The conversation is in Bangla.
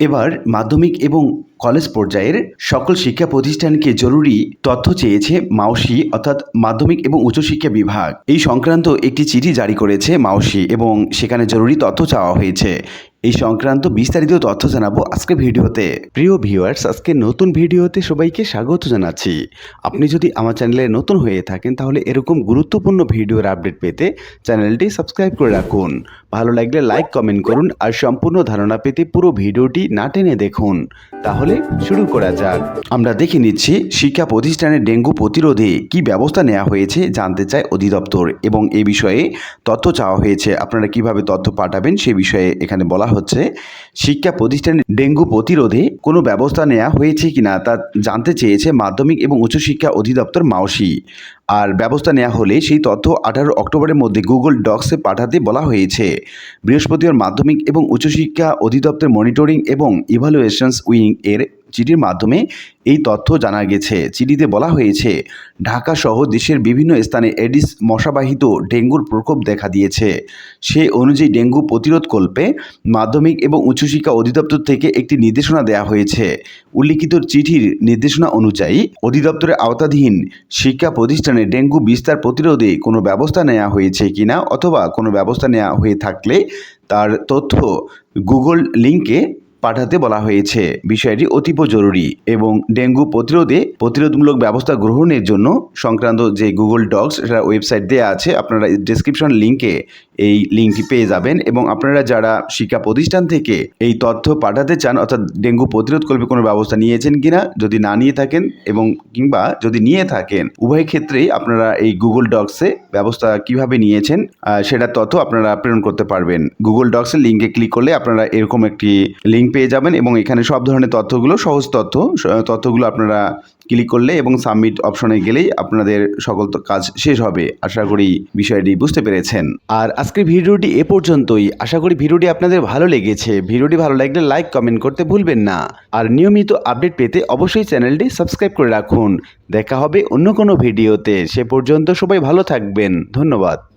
এবার মাধ্যমিক এবং কলেজ পর্যায়ের সকল শিক্ষা প্রতিষ্ঠানকে জরুরি তথ্য চেয়েছে মাওসি অর্থাৎ মাধ্যমিক এবং উচ্চশিক্ষা বিভাগ। এই সংক্রান্ত একটি চিঠি জারি করেছে মাওসি এবং সেখানে জরুরি তথ্য চাওয়া হয়েছে। এই সংক্রান্ত বিস্তারিত তথ্য জানাব আজকে ভিডিওতে। প্রিয় ভিউয়ার্স আজকে নতুন ভিডিওতে সবাইকে স্বাগত জানাচ্ছি। আপনি যদি আমার চ্যানেলে নতুন হয়ে থাকেন, তাহলে এরকম গুরুত্বপূর্ণ ভিডিওর আপডেট পেতে চ্যানেলটি সাবস্ক্রাইব করে রাখুন। ভালো লাগলে লাইক, কমেন্ট করুন আর সম্পূর্ণ ধারণা পেতে পুরো ভিডিওটি না টেনে দেখুন। তাহলে শুরু করা যাক। আমরা দেখে নিচ্ছি শিক্ষা প্রতিষ্ঠানে ডেঙ্গু প্রতিরোধে কি ব্যবস্থা নেওয়া হয়েছে জানতে চায় অধিদপ্তর এবং এ বিষয়ে তথ্য চাওয়া হয়েছে। আপনারা কীভাবে তথ্য পাঠাবেন সে বিষয়ে এখানে বলা হচ্ছে, শিক্ষা প্রতিষ্ঠানে ডেঙ্গু প্রতিরোধে কোনো ব্যবস্থা নেওয়া হয়েছে কিনা তা জানতে চেয়েছে মাধ্যমিক এবং উচ্চশিক্ষা অধিদপ্তর মাওসি আর ব্যবস্থা নেওয়া হলে সেই তথ্য আঠারো অক্টোবরের মধ্যে গুগল ডক্সে পাঠাতে বলা হয়েছে। বৃহস্পতিবার মাধ্যমিক এবং উচ্চশিক্ষা অধিদপ্তর মনিটরিং এবং ইভালুয়েশনস উইং এর চিঠির মাধ্যমে এই তথ্য জানা গেছে। চিঠিতে বলা হয়েছে, ঢাকা সহ দেশের বিভিন্ন স্থানে এডিস মশাবাহিত ডেঙ্গুর প্রকোপ দেখা দিয়েছে। সে অনুযায়ী ডেঙ্গু প্রতিরোধ কল্পে মাধ্যমিক এবং উচ্চশিক্ষা অধিদপ্তর থেকে একটি নির্দেশনা দেওয়া হয়েছে। উল্লিখিত চিঠির নির্দেশনা অনুযায়ী অধিদপ্তরের আওতাধীন শিক্ষা প্রতিষ্ঠানে ডেঙ্গু বিস্তার প্রতিরোধে কোনো ব্যবস্থা নেওয়া হয়েছে কিনা অথবা কোনো ব্যবস্থা নেওয়া হয়ে থাকলে তার তথ্য গুগল লিঙ্কে পাঠাতে বলা হয়েছে। বিষয়টি অতীব জরুরি এবং ডেঙ্গু প্রতিরোধে প্রতিরোধমূলক ব্যবস্থা গ্রহণের জন্য সংক্রান্ত যে গুগল ডক্স, সেটা ওয়েবসাইট দেওয়া আছে। আপনারা ডিসক্রিপশন লিঙ্কে এই লিঙ্কটি পেয়ে যাবেন এবং আপনারা যারা শিক্ষা প্রতিষ্ঠান থেকে এই তথ্য পাঠাতে চান, অর্থাৎ ডেঙ্গু প্রতিরোধ করবে কোনো ব্যবস্থা নিয়েছেন কিনা, যদি না নিয়ে থাকেন এবং কিংবা যদি নিয়ে থাকেন, উভয় ক্ষেত্রেই আপনারা এই গুগল ডক্সে ব্যবস্থা কীভাবে নিয়েছেন সেটার তথ্য আপনারা প্রেরণ করতে পারবেন। গুগল ডক্সের লিঙ্কে ক্লিক করলে আপনারা এরকম একটি লিঙ্ক পেয়ে যাবেন এবং এখানে সব ধরনের তথ্যগুলো, সহজ তথ্য তথ্যগুলো আপনারা ক্লিক করলে এবং সাবমিট অপশনে গেলেই আপনাদের সকল কাজ শেষ হবে। আশা করি বিষয়টি বুঝতে পেরেছেন। আর আজকের ভিডিওটি এ পর্যন্তই। আশা করি ভিডিওটি আপনাদের ভালো লেগেছে। ভিডিওটি ভালো লাগলে লাইক কমেন্ট করতে ভুলবেন না। আর নিয়মিত আপডেট পেতে অবশ্যই চ্যানেলটি সাবস্ক্রাইব করে রাখুন। দেখা হবে অন্য কোনো ভিডিওতে। সে পর্যন্ত সবাই ভালো থাকবেন। ধন্যবাদ।